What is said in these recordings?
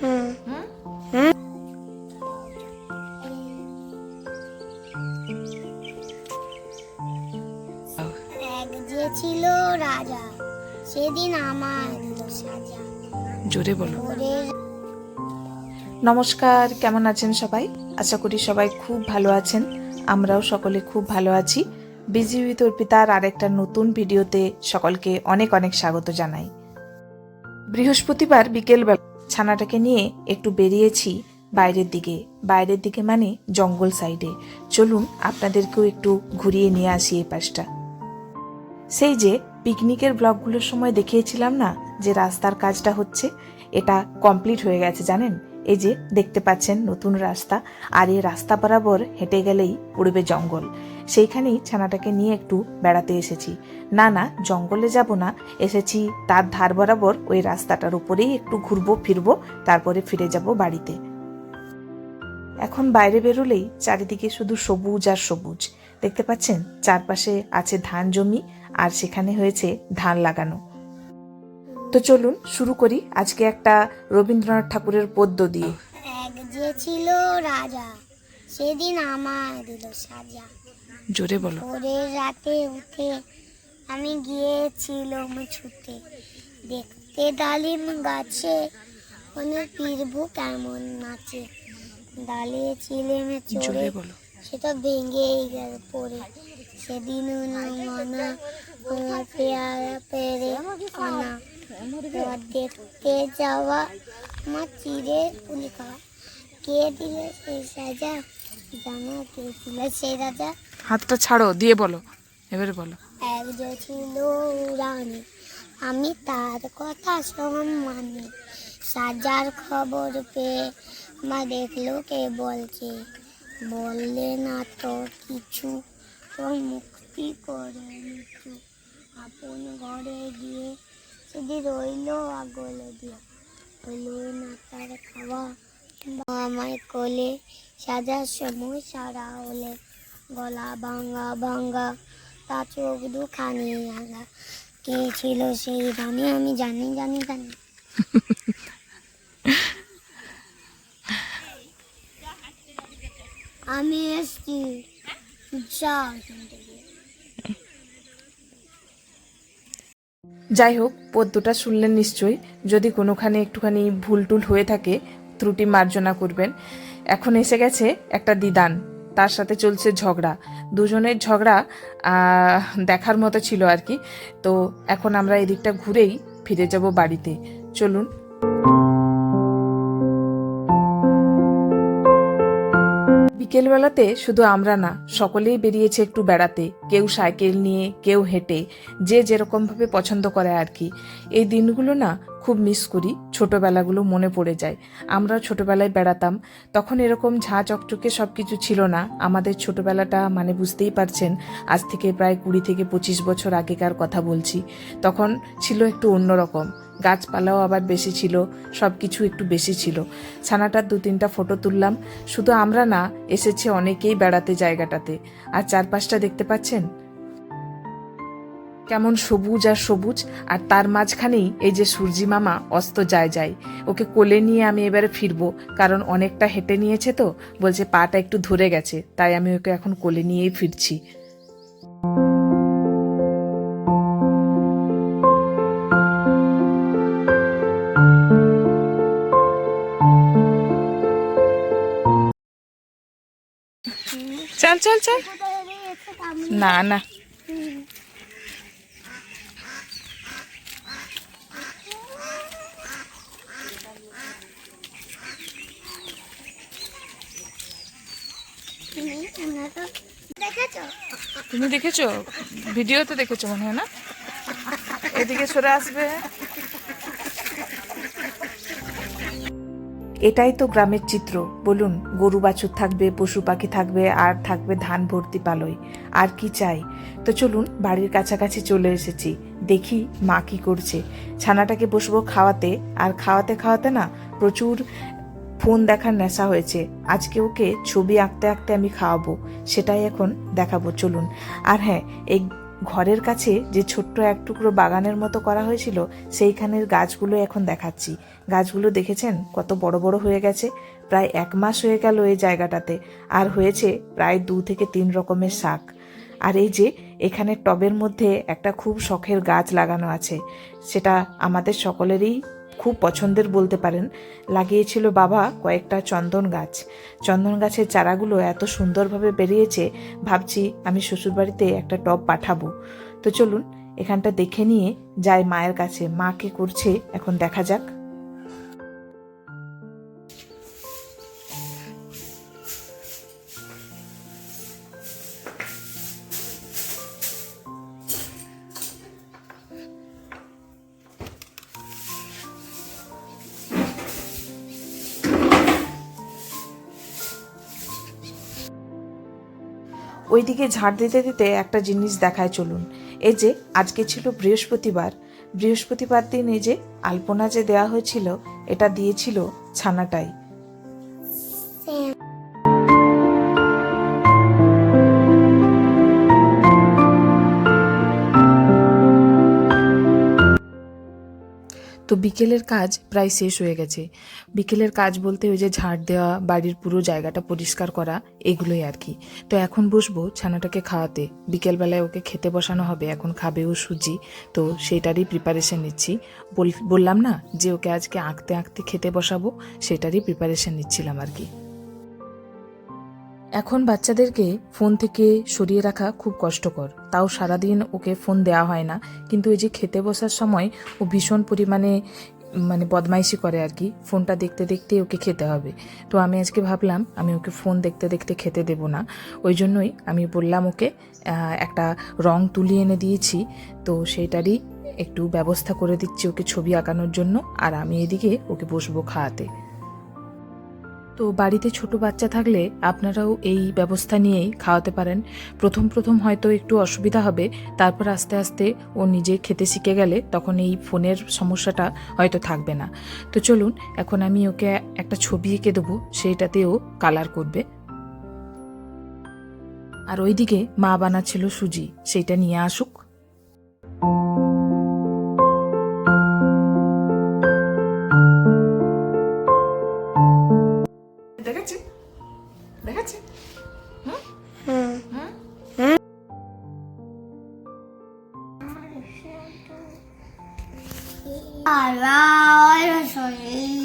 হুম? হুম। যে ছিল রাজা সেদিন আমার সাজা। জোরে বলো। নমস্কার কেমন আছেন সবাই? আশা করি সবাই খুব ভালো আছেন। আমরাও সকলে খুব ভালো আছি। বিজি উইথ অর্পিতার আরেকটা নতুন ভিডিওতে সকলকে অনেক অনেক স্বাগত জানাই। বৃহস্পতিবার বিকেলবেলা ছানাটাকে নিয়ে একটু বেরিয়েছি বাইরের দিকে। বাইরের দিকে মানে জঙ্গল সাইডে। চলুন আপনাদেরকেও একটু ঘুরিয়ে নিয়ে আসি এই পাশটা। সেই যে পিকনিকের ব্লগগুলোর সময় দেখিয়েছিলাম না যে রাস্তার কাজটা হচ্ছে? এটা কমপ্লিট হয়ে গেছে, জানেন? এই যে দেখতে পাচ্ছেন নতুন রাস্তা, আর এই রাস্তা বরাবর হেঁটে গেলেই পড়বে জঙ্গল। সেইখানেই ছানাটাকে নিয়ে একটু বেড়াতে এসেছি। না না, জঙ্গলে যাব না। এসেছি তার ধার বরাবর ওই রাস্তাটার উপরেই একটু ঘুরবো, ফিরবো, তারপরে ফিরে যাব বাড়িতে। এখন বাইরে বেরোলেই চারিদিকে শুধু সবুজ আর সবুজ। দেখতে পাচ্ছেন, চারপাশে আছে ধান জমি আর সেখানে হয়েছে ধান লাগানো। তো চলুন, শুরু করি আজকে একটা রবীন্দ্রনাথ ঠাকুরের পদ্য দিয়ে। ছিল রাজা, সেদিন আমার দিল সাজা। জোরে বলো। ভোরের রাতে উঠে আমি গিয়েছিলাম ছুটে। দেখতে ডালিম গাছে অনেক পিরবু কেমন নাচে। ডালে চিলেমে জোরে চড়ে বলো। সেটা ভেঙেই গেল পড়ে। সেদিন মনা তোমার পেয়ারা পেরে আনা। এবার দেখতে যাওয়া আমার চিড়ে পুলি খাওয়া কে দিলে সেই সাজা? জানা কে দিল সেই রাজা। হাতটা ছাড়ো দিয়ে বলো। এবারে বলো। এক যে ছিল রানী আমি তার কথা সব মানি সাজার খবর পেয়ে আমার দেখল কে বলছে। বললে না তো কিছু তো মুক্তি করে নিচু আপন ঘরে গিয়ে সেদি রইল আগলে দিয়ে। হলো না তার খাওয়া আমায় কোলে সাজার সময় সারা হলে গলা ভাঙ্গা ভাঙ্গা তা চোখ দুখানি রাঙা কে ছিল সেই রানী আমি জানি জানি জানি। আমি এসছি যাই হোক পদ্যটা শুনলেন নিশ্চয়ই। যদি কোনোখানে একটুখানি ভুল টুল হয়ে থাকে ত্রুটি মার্জনা করবেন। এখন এসে গেছে একটা দিদান তার সাথে চলছে ঝগড়া। দুজনের ঝগড়া দেখার মতো ছিল আর কি। তো এখন আমরা এদিকটা ঘুরেই ফিরে যাব বাড়িতে। চলুন। বিকেলবেলাতে শুধু আমরা না, সকলেই বেরিয়েছে একটু বেড়াতে। কেউ সাইকেল নিয়ে, কেউ হেঁটে, যে যেরকমভাবে পছন্দ করে আর কি। এই দিনগুলো না খুব মিস করি, ছোটবেলাগুলো মনে পড়ে যায়। আমরা ছোটবেলায় বেড়াতাম, তখন এরকম ঝাঁ চকচকে সব কিছু ছিল না। আমাদের ছোটবেলাটা মানে বুঝতেই পারছেন, আজ থেকে প্রায় কুড়ি থেকে পঁচিশ বছর আগেকার কথা বলছি। তখন ছিল একটু অন্যরকম গাছপালাও আবার বেশি ছিল সব কিছু একটু বেশি ছিল। ছানাটার দু তিনটা ফটো তুললাম, শুধু আমরা না, এসেছে অনেকেই বেড়াতে জায়গাটাতে। আর চারপাশটা দেখতে পাচ্ছেন? কেমন সবুজ আর সবুজ, আর তার মাঝখানেই এই যে সূর্যি মামা অস্ত যায় যায়। ওকে কোলে নিয়ে আমি এবারে ফিরবো, কারণ অনেকটা হেঁটে নিয়েছে তো, বলছে পাটা একটু ধরে গেছে, তাই আমি ওকে এখন কোলে নিয়েই ফিরছি। চল চল চল? না না। তুমি দেখেছ? ভিডিওতে দেখেছ মনে হয় না? এদিকে সরে আসবে। এটাই তো গ্রামের চিত্র। বলুন, গরু বাছুর থাকবে, পশু পাখি থাকবে, আর থাকবে ধান ভর্তি পালই। আর কি চাই? তো চলুন, বাড়ির কাছাকাছি চলে এসেছি। দেখি মা কি করছে। ছানাটাকে বসবো খাওয়াতে। আর খাওয়াতে খাওয়াতে না, প্রচুর ফোন দেখার নেশা হয়েছে। আজকে ওকে ছবি আঁকতে আঁকতে আমি খাওয়াবো, সেটাই এখন দেখাবো, চলুন। আর হ্যাঁ এই ঘরের কাছে যে ছোট্ট এক টুকরো বাগানের মতো করা হয়েছিল, সেইখানের গাছগুলো এখন দেখাচ্ছি। গাছগুলো দেখেছেন? কত বড় বড় হয়ে গেছে। প্রায় এক মাস হয়ে গেল এই জায়গাটাতে, আর হয়েছে প্রায় দু থেকে তিন রকমের শাক। আর এই যে, এখানে টবের মধ্যে একটা খুব শখের গাছ লাগানো আছে। সেটা আমাদের সকলেরই খুব পছন্দের বলতে পারেন, লাগিয়েছিল বাবা কয়েকটা চন্দন গাছ। চন্দন গাছের চারাগুলো এত সুন্দরভাবে বেরিয়েছে, ভাবছি আমি শ্বশুরবাড়িতে একটা টব পাঠাবো। তো চলুন, এখানটা দেখে নিয়ে যায় মায়ের কাছে। মা কে করছে এখন দেখা যাক। ওইদিকে ঝাড় দিতে দিতে একটা জিনিস দেখায় চলুন। এই যে, আজকে ছিল বৃহস্পতিবার। বৃহস্পতিবার দিন এই যে, আলপনা যে দেওয়া হয়েছিল, এটা দিয়েছিল ছানাটাই। তো বিকেলের কাজ প্রায় শেষ হয়ে গেছে। বিকেলের কাজ বলতে ওই যে ঝাড় দেওয়া, বাড়ির পুরো জায়গাটা পরিষ্কার করা, এগুলোই আর কি। তো এখন বসবো ছানাটাকে খাওয়াতে। বিকেলবেলায় ওকে খেতে বসানো হবে, এখন খাবে ও সুজি, তো সেটারই প্রিপারেশন নিচ্ছি। বল- বললাম না যে ওকে আজকে আঁকতে আঁকতে খেতে বসাবো, সেটারই প্রিপারেশন নিচ্ছিলাম আর কি। এখন বাচ্চাদেরকে ফোন থেকে সরিয়ে রাখা খুব কষ্টকর। তাও সারাদিন ওকে ফোন দেওয়া হয় না। কিন্তু এই যে খেতে বসার সময় ও ভীষণ পরিমাণে মানে বদমাইশি করে আর কি। ফোনটা দেখতে দেখতে ওকে খেতে হবে। তো আমি আজকে ভাবলাম, আমি ওকে ফোন দেখতে দেখতে খেতে দেব না। ওই জন্যই আমি বললাম ওকে একটা রং তুলি এনে দিয়েছি। তো সেইটারই একটু ব্যবস্থা করে দিচ্ছি ওকে ছবি আঁকানোর জন্য। আর আমি এদিকে ওকে বসবো খাওয়াতে। তো বাড়িতে ছোট বাচ্চা থাকলে আপনারাও এই ব্যবস্থা নিয়েই খাওয়াতে পারেন। প্রথম প্রথম হয়তো একটু অসুবিধা হবে, তারপর আস্তে আস্তে ও নিজে খেতে শিখে গেলে তখন এই ফোনের সমস্যাটা হয়তো থাকবে না। তো চলুন, এখন আমি ওকে একটা ছবি এঁকে দেবো, সেইটাতেও কালার করবে। আর ওইদিকে মা বানাচ্ছিল সুজি, সেইটা নিয়ে আসুক। Olá, olha sorriso.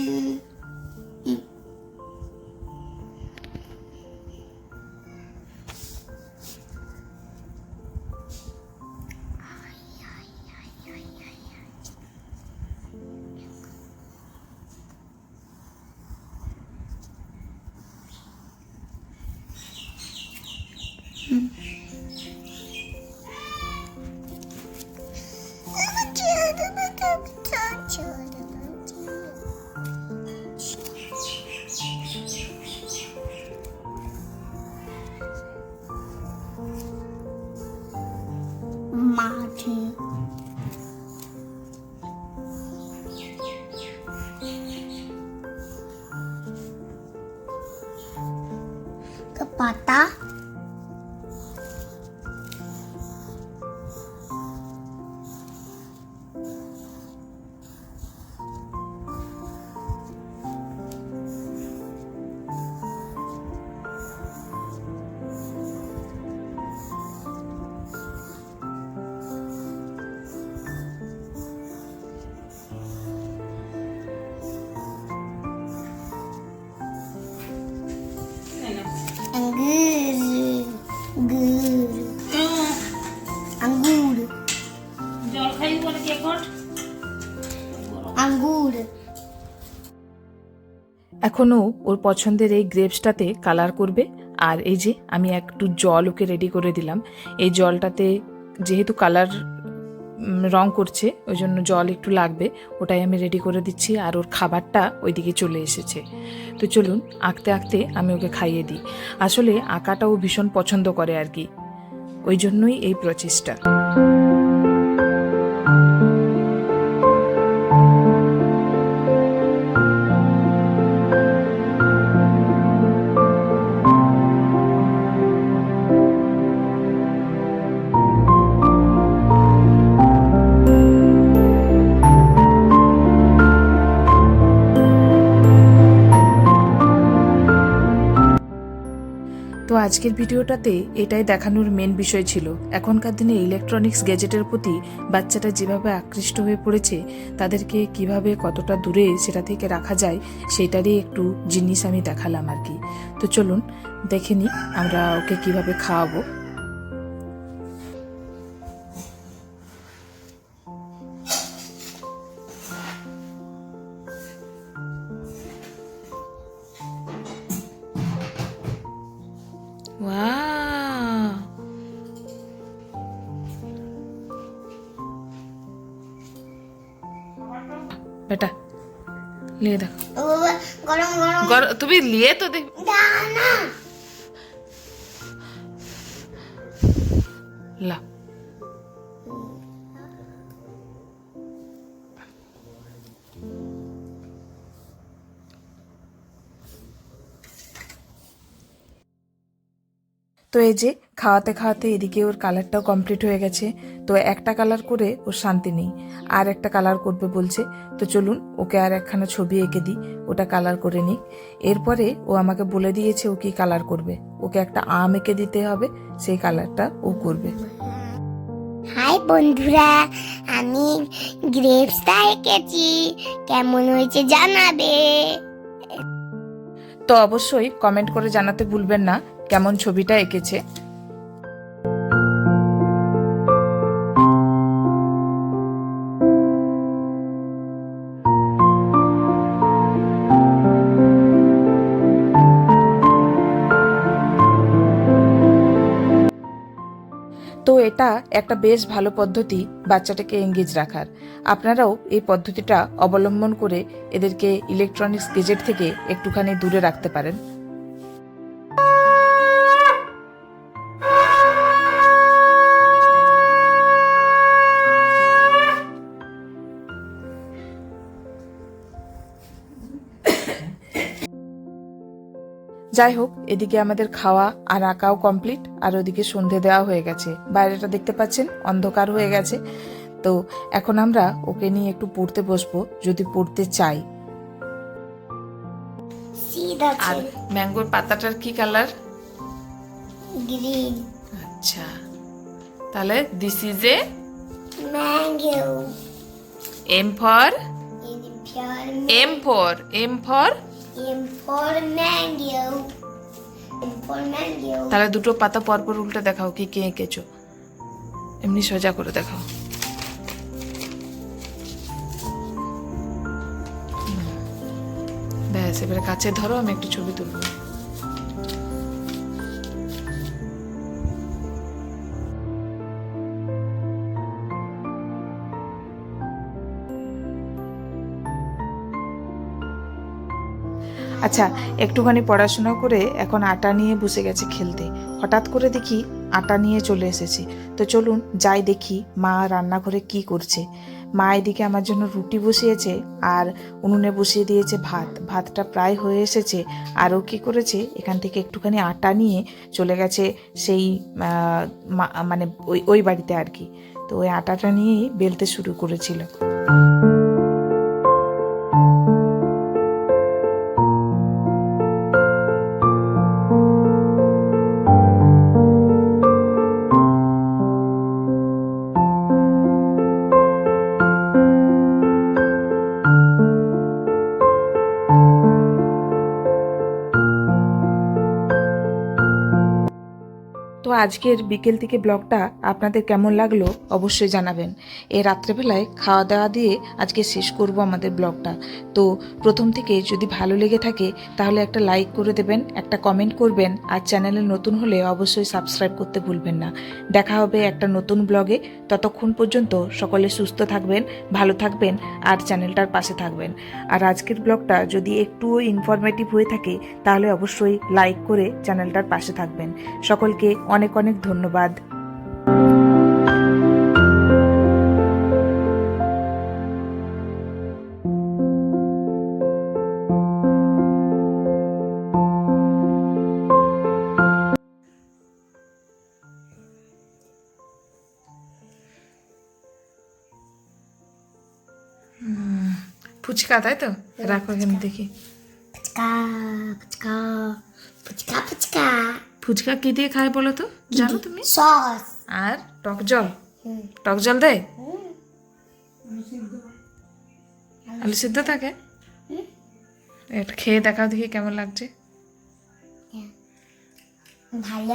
আঙ্গুর। জল খাই বলে আঙ্গুর। এখনও ওর পছন্দের এই গ্রেপসটাতে কালার করবে। আর এই যে, আমি একটু জল ওকে রেডি করে দিলাম। এই জলটাতে যেহেতু কালার রং করছে, ওই জন্য জল একটু লাগবে, ওটাই আমি রেডি করে দিচ্ছি। আর ওর খাবারটা ওইদিকে চলে এসেছে। তো চলুন, আঁকতে আঁকতে আমি ওকে খাইয়ে দিই। আসলে আঁকাটাও ভীষণ পছন্দ করে আর কি। ওই জন্যই এই প্রচেষ্টা। আজকের ভিডিওটাতে এটাই দেখানোর মেন বিষয় ছিল। এখনকার দিনে ইলেকট্রনিক্স গ্যাজেটের প্রতি বাচ্চাটা যেভাবে আকৃষ্ট হয়ে পড়েছে, তাদেরকে কীভাবে কতটা দূরে সেটা থেকে রাখা যায়, সেটারই একটু জিনিস আমি দেখালাম আর কি। তো চলুন, দেখে আমরা ওকে কীভাবে খাওয়াবো। ওয়াও বেটা লিয়ে দেখো। গরম গরম। তুমি নিয়ে তো দেখ না। লা। তো এই যে খাওয়াতে খাওয়াতে এদিকে ওর কালারটাও কমপ্লিট হয়ে গেছে। তো একটা কালার করে ওর শান্তি নেই। আর একটা কালার করবে বলছে তো চলুন ওকে আর একখানা ছবি এঁকে দিই ওটা কালার করে নিক। এরপরে ও আমাকে বলে দিয়েছে ও কি কালার করবে। ওকে একটা আম এঁকে দিতে হবে সেই কালারটা ও করবে। হাই বন্ধুরা আমি গ্রেপসটা এঁকেছি। কেমন হয়েছে জানাবে? তো অবশ্যই কমেন্ট করে জানাতে ভুলবেন না। কেমন ছবিটা এঁকেছে? তো এটা একটা বেশ ভালো পদ্ধতি বাচ্চাটাকে এঙ্গেজ রাখার। আপনারাও এই পদ্ধতিটা অবলম্বন করে এদেরকে ইলেকট্রনিক্স গেজেট থেকে একটুখানি দূরে রাখতে পারেন। যাই হোক এদিকে আমাদের খাওয়া আর আঁকাও কমপ্লিট আর ওদিকে সন্ধে দেওয়া হয়ে গেছে। বাইরেটা দেখতে পাচ্ছেন অন্ধকার হয়ে গেছে। তো এখন আমরা ওকে নিয়ে একটু পড়তে বসবো যদি পড়তে চাই। আর ম্যাঙ্গোর পাতাটার কি কালার গ্রিন আচ্ছা। তাহলে this is a mango M for M for M for তাহলে দুটো পাতা পরপর উল্টে দেখাও কি কে এঁকেছো। এমনি সোজা করে দেখাও। ব্যাস, এবারে কাছে ধরো, আমি একটু ছবি তুলবো। আচ্ছা একটুখানি পড়াশোনা করে এখন আটা নিয়ে বসে গেছে খেলতে। হঠাৎ করে দেখি আটা নিয়ে চলে এসেছে। তো চলুন যাই দেখি মা রান্নাঘরে কি করছে। মা এদিকে আমার জন্য রুটি বসিয়েছে আর উনুনে বসিয়ে দিয়েছে ভাত। ভাতটা প্রায় হয়ে এসেছে আর ও কী করেছে, এখান থেকে একটুখানি আটা নিয়ে চলে গেছে সেই মানে ওই ওই বাড়িতে আর কি। তো ওই আটাটা নিয়েই বেলতে শুরু করেছিল। আজকের বিকেল থেকে ব্লগটা আপনাদের কেমন লাগল অবশ্যই জানাবেন। এই রাত্রেবেলায় খাওয়া দাওয়া দিয়ে আজকে শেষ করব আমাদের ব্লগটা। তো প্রথম থেকে যদি ভালো লেগে থাকে, তাহলে একটা লাইক করে দেবেন, একটা কমেন্ট করবেন, আর চ্যানেলে নতুন হলে অবশ্যই সাবস্ক্রাইব করতে ভুলবেন না। দেখা হবে একটা নতুন ব্লগে। ততক্ষণ পর্যন্ত সকলে সুস্থ থাকবেন, ভালো থাকবেন, আর চ্যানেলটার পাশে থাকবেন। আর আজকের ব্লগটা যদি একটুও ইনফরমেটিভ হয়ে থাকে, তাহলে অবশ্যই লাইক করে চ্যানেলটার পাশে থাকবেন। সকলকে অনেক অনেক অনেক ধন্যবাদ। ফুচকা তাই তো? রাখো এখানে দেখি। ফুচকা ফুচকা ফুচকা ফুচকা। ফুচকা কি দিয়ে খায় বলো তো? জানো তুমি? সস। আর টক জল? টক জল দেয়? হুম। আলু সিদ্ধ। থাকে? এটা খেয়ে দেখাও দেখি কেমন লাগছে। ভালো